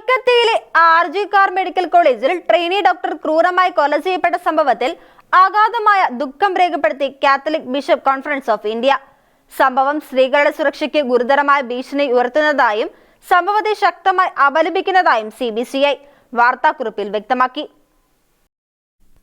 കൊൽക്കത്തയിലെ R G car medical കോളേജിൽ trainee doctor ക്രൂരമായി കൊല ചെയ്യപ്പെട്ട സംഭവത്തിൽ അഗാധമായ ദുഃഖം രേഖപ്പെടുത്തി Catholic bishop conference of India. സംഭവം സ്ത്രീകളുടെ സുരക്ഷയ്ക്ക് ഗുരുതരമായ ഭീഷണി ഉയർത്തുന്നതായും സംഭവത്തെ ശക്തമായി അപലപിക്കുന്നതായും സി ബി സി ഐ വാർത്താക്കുറിപ്പിൽ വ്യക്തമാക്കി.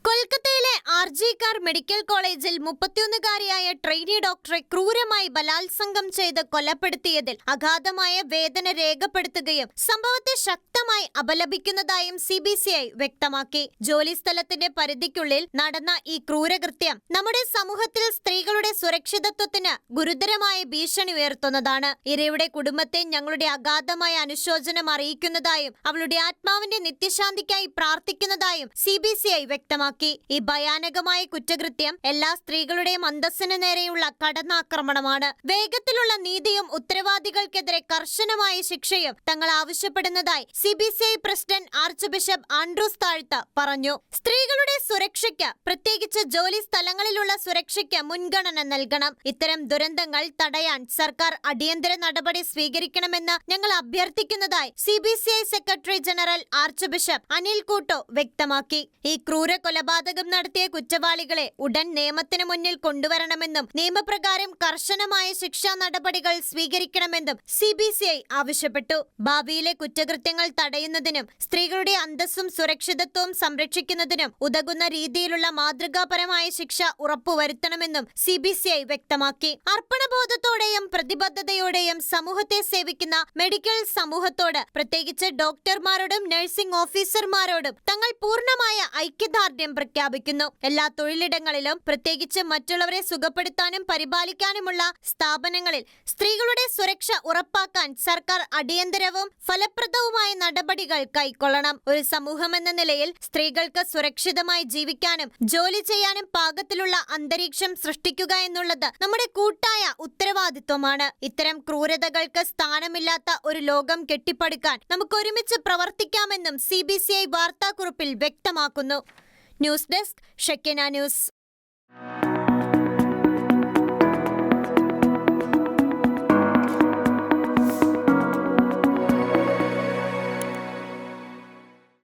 കൊൽക്കത്തയിലെ ആർ ജി കാർ മെഡിക്കൽ കോളേജിൽ മുപ്പത്തിയൊന്നുകാരിയായ ട്രെയിനി ഡോക്ടറെ ക്രൂരമായി ബലാത്സംഗം ചെയ്ത് കൊലപ്പെടുത്തിയതിൽ അഗാധമായ വേദന രേഖപ്പെടുത്തുകയും സംഭവത്തെ ശക്തമായി അപലപിക്കുന്നതായും സി ബി സി ഐ വ്യക്തമാക്കി. ജോലിസ്ഥലത്തിന്റെ പരിധിക്കുള്ളിൽ നടന്ന ഈ ക്രൂരകൃത്യം നമ്മുടെ സമൂഹത്തിൽ സ്ത്രീകളുടെ സുരക്ഷിതത്വത്തിന് ഗുരുതരമായ ഭീഷണി ഉയർത്തുന്നതാണ്. ഇരയുടെ കുടുംബത്തെ ഞങ്ങളുടെ അഗാധമായ അനുശോചനം അറിയിക്കുന്നതായും അവളുടെ ആത്മാവിന്റെ നിത്യശാന്തിക്കായി പ്രാർത്ഥിക്കുന്നതായും സി ബി സി ഐ വ്യക്തമാക്കി. ഈ ഭയാനകമായ കുറ്റകൃത്യം എല്ലാ സ്ത്രീകളുടെയും അന്തസ്സിന് നേരെയുള്ള കടന്നാക്രമണമാണ്. വേഗത്തിലുള്ള നീതിയും ഉത്തരവാദികൾക്കെതിരെ കർശനമായ ശിക്ഷയും തങ്ങൾ ആവശ്യപ്പെടുന്നതായി C B C I president archbishop Andrews Thazhath പറഞ്ഞു. സ്ത്രീകളുടെ സുരക്ഷയ്ക്ക് പ്രത്യേകിച്ച് ജോലി സ്ഥലങ്ങളിലുള്ള സുരക്ഷയ്ക്ക് മുൻഗണന നൽകണം. ഇത്തരം ദുരന്തങ്ങൾ തടയാൻ സർക്കാർ അടിയന്തര നടപടി സ്വീകരിക്കണമെന്ന് ഞങ്ങൾ അഭ്യർത്ഥിക്കുന്നതായി C B C I secretary general archbishop Anil Couto വ്യക്തമാക്കി. ഈ ക്രൂര കൊലപാതകം നടത്തിയ കുറ്റവാളികളെ ഉടൻ നിയമത്തിന് മുന്നിൽ കൊണ്ടുവരണമെന്നും നിയമപ്രകാരം കർശനമായ ശിക്ഷാ നടപടികൾ സ്വീകരിക്കണമെന്നും സി ബി സി ഐ ആവശ്യപ്പെട്ടു. ഭാവിയിലെ കുറ്റകൃത്യങ്ങൾ തടയുന്നതിനും സ്ത്രീകളുടെ അന്തസ്സും സുരക്ഷിതത്വവും സംരക്ഷിക്കുന്നതിനും ഉതകുന്ന രീതിയിലുള്ള മാതൃകാപരമായ ശിക്ഷ ഉറപ്പുവരുത്തണമെന്നും സി ബി സി ഐ വ്യക്തമാക്കി. അർപ്പണബോധത്തോടെയും പ്രതിബദ്ധതയോടെയും സമൂഹത്തെ സേവിക്കുന്ന മെഡിക്കൽ സമൂഹത്തോട് പ്രത്യേകിച്ച് ഡോക്ടർമാരോടും നഴ്സിംഗ് ഓഫീസർമാരോടും തങ്ങൾ പൂർണമായ ഐക്യദാർഢ്യം പ്രഖ്യാപിക്കുന്നു. എല്ലാ തൊഴിലിടങ്ങളിലും പ്രത്യേകിച്ച് മറ്റുള്ളവരെ സുഖപ്പെടുത്താനും പരിപാലിക്കാനുമുള്ള സ്ഥാപനങ്ങളിൽ സ്ത്രീകളുടെ സുരക്ഷ ഉറപ്പാക്കാൻ സർക്കാർ അടിയന്തരവും ഫലപ്രദവുമായ നടപടികൾ കൈക്കൊള്ളണം. ഒരു സമൂഹമെന്ന നിലയിൽ സ്ത്രീകൾക്ക് സുരക്ഷിതമായി ജീവിക്കാനും ജോലി ചെയ്യാനും പാകത്തിലുള്ള അന്തരീക്ഷം സൃഷ്ടിക്കുക എന്നുള്ളത് നമ്മുടെ കൂട്ടായ ഉത്തരവാദിത്വമാണ്. ഇത്തരം ക്രൂരതകൾക്ക് സ്ഥാനമില്ലാത്ത ഒരു ലോകം കെട്ടിപ്പടുക്കാൻ നമുക്ക് ഒരുമിച്ച് പ്രവർത്തിക്കാമെന്നും സി ബി സി ഐ വാർത്താക്കുറിപ്പിൽ വ്യക്തമാക്കുന്നു. News desk Shekinah news.